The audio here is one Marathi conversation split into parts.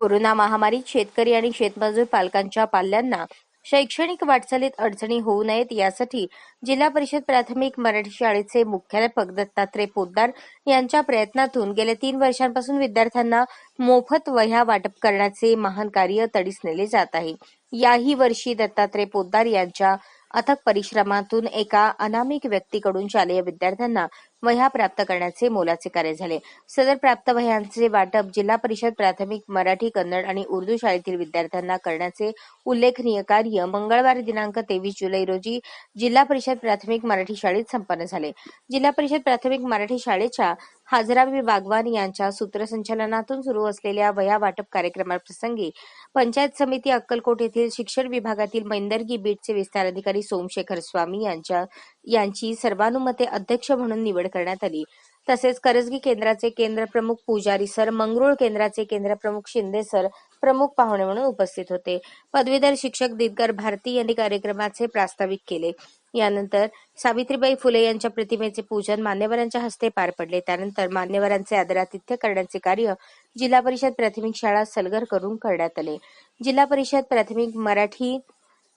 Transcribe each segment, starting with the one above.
कोरोना महामारीत शेतकरी आणि शेतमजूर पालकांच्या पाल्यांना शैक्षणिक वाटचालीत अडचणी होऊ नयेत यासाठी जिल्हा परिषद प्राथमिक मराठी शाळेचे मुख्याध्यापक दत्तात्रय पोद्दार यांच्या प्रयत्नातून गेल्या तीन वर्षांपासून विद्यार्थ्यांना मोफत वह्या वाटप करण्याचे महान कार्य तडीस नेले जात आहे. याही वर्षी दत्तात्रय पोद्दार यांच्या अथक परिश्रमातून एका अनामिक व्यक्तीकडून शालेय विद्यार्थ्यांना वह्या प्राप्त करण्याचे मोलाचे कार्य झाले. सदर प्राप्त वह्यांचे वाटप जिल्हा परिषद प्राथमिक मराठी कन्नड आणि उर्दू शाळेतील विद्यार्थ्यांना करण्याचे उल्लेखनीय कार्य मंगळवार दिनांक तेवीस जुलै रोजी जिल्हा परिषद प्राथमिक मराठी शाळेत संपन्न झाले. जिल्हा परिषद प्राथमिक मराठी शाळेच्या हाजराबी बागवान यांच्या सूत्रसंचालनातून सुरू असलेल्या वया वाटप कार्यक्रमाप्रसंगी पंचायत समिती अक्कलकोट येथील शिक्षण विभागातील मैंदर्गी बीटचे विस्तार अधिकारी सोमशेखर स्वामी यांच्या यांची सर्वानुमते अध्यक्ष म्हणून निवड करण्यात आली. तसेच करजगी केंद्राचे केंद्र प्रमुख पुजारी सर मंगरुळ केंद्राचे केंद्र प्रमुख शिंदे सर प्रमुख पाहुणे म्हणून उपस्थित होते. पदवीधर शिक्षक दिनकर भारती यांनी कार्यक्रमाचे प्रास्ताविक केले. यानंतर सावित्रीबाई फुले यांच्या प्रतिमेचे पूजन मान्यवरांच्या हस्ते पार पडले. त्यानंतर मान्यवरांचे आदरातिथ्य करण्याचे कार्य जिल्हा परिषद प्राथमिक शाळा सलगर करून करण्यात आले. जिल्हा परिषद प्राथमिक मराठी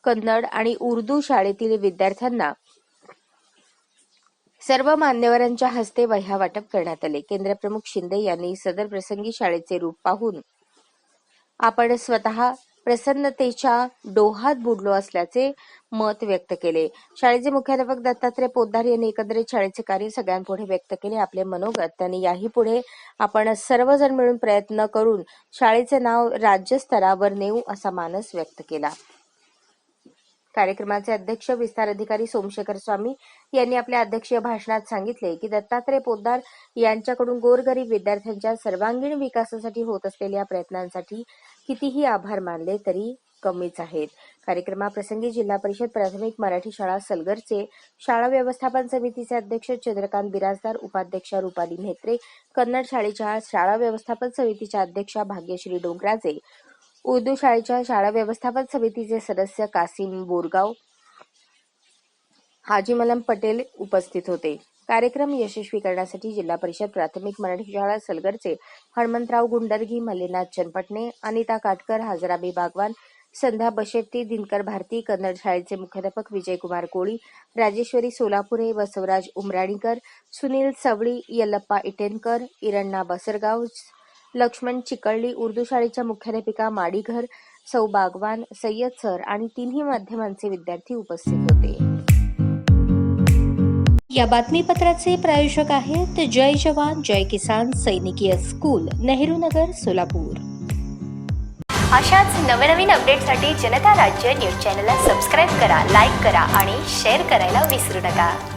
कन्नड आणि उर्दू शाळेतील विद्यार्थ्यांना सर्व मान्यवरांच्या हस्ते वह्या वाटप करण्यात आले. केंद्रप्रमुख शिंदे यांनी सदर प्रसंगी शाळेचे रूप पाहून आपण स्वतः प्रसन्नतेच्या डोहात बुडलो असल्याचे मत व्यक्त केले. शाळेचे मुख्याध्यापक दत्तात्रय पोद्दार यांनी एकंदरीत शाळेचे कार्य सगळ्यांपुढे व्यक्त केले. आपले मनोगत त्यांनी याही पुढे आपण सर्वजण मिळून प्रयत्न करून शाळेचे नाव राज्यस्तरावर नेऊ असा मानस व्यक्त केला. कार्यक्रमाचे अध्यक्ष विस्तार अधिकारी सोमशेखर स्वामी यांनी आपल्या अध्यक्षीय भाषणात सांगितले की दत्तात्रय पोद्दार यांच्याकडून गोरगरीब विद्यार्थ्यांच्या सर्वांगीण विकासासाठी होत असलेल्या प्रयत्नांसाठी कितीही आभार मानले तरी कमीच आहेत. कार्यक्रमाप्रसंगी जिल्हा परिषद प्राथमिक मराठी शाळा सलगरचे शाळा व्यवस्थापन समितीचे अध्यक्ष चंद्रकांत बिराजदार उपाध्यक्ष रुपाली म्हेत्रे कन्नड शाळेच्या शाळा व्यवस्थापन समितीच्या अध्यक्षा भाग्यश्री डोंगराजे उर्दू शाळेच्या शाळा व्यवस्थापन समितीचे सदस्य कासिम बोरगाव हाजी मलम पटेल उपस्थित होते. कार्यक्रम यशस्वी करण्यासाठी जिल्हा परिषद प्राथमिक मराठी शाळा सलगरचे हनुमंतराव गुंडरगी मल्लीनाथ चनपटणे अनिता काटकर हजराबी बागवान संध्या बशेट्टी दिनकर भारती कन्नड शाळेचे मुख्याध्यापक विजयकुमार कोळी राजेश्वरी सोलापुरे बसवराज उमराणीकर सुनील सवळी यल्लप्पा इटेनकर इरण्णा बसरगाव लक्ष्मण चिकळली उर्दू शाळेच्या मुख्याध्यापिका माडीघर सौ बागवान सय्यद सर आणि तिन्ही माध्यमांचे विद्यार्थी उपस्थित होते. या बातमीपत्राचे प्रायोजक आहेत जय जवान जय किसान सैनिकीय स्कूल नेहरू नगर सोलापूर. अशाच नवनवीन अपडेटसाठी जनता राज्य न्यूज चॅनलला सबस्क्राईब करा लाईक करा आणि शेअर करायला विसरू नका.